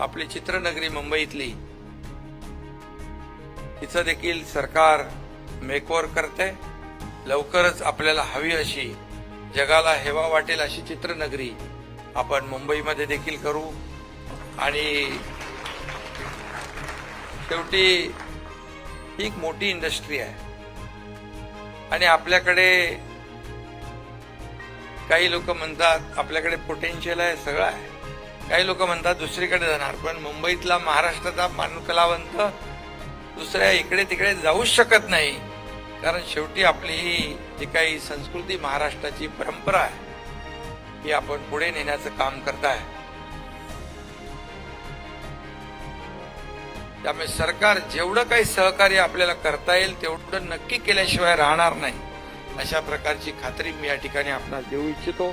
आपली चित्रनगरी मुंबईतली. तिचं देखील सरकार मेकओवर करते. लवकरच आपल्याला हवी अशी जगाला हेवा वाटेल अशी चित्रनगरी आपण मुंबईमध्ये देखील करू. आणि शेवटी ही एक मोठी इंडस्ट्री आहे. आणि आपल्याकडे काही लोक म्हणतात आपल्याकडे पोटेन्शियल आहे सगळं आहे. काही लोक म्हणतात दुसरीकडे जाणार पण मुंबईतला महाराष्ट्राचा मानव कलावंत दुसऱ्या इकडे तिकडे जाऊच शकत नाही. कारण शेवटी आपली ही जी काही संस्कृती महाराष्ट्राची परंपरा आहे ही आपण पुढे नेण्याचं काम करताय. त्यामुळे सरकार जेवढं काही सहकार्य आपल्याला करता येईल तेवढं नक्की केल्याशिवाय राहणार नाही. अशा प्रकारची खात्री मी या ठिकाणी आपणास देऊ इच्छितो.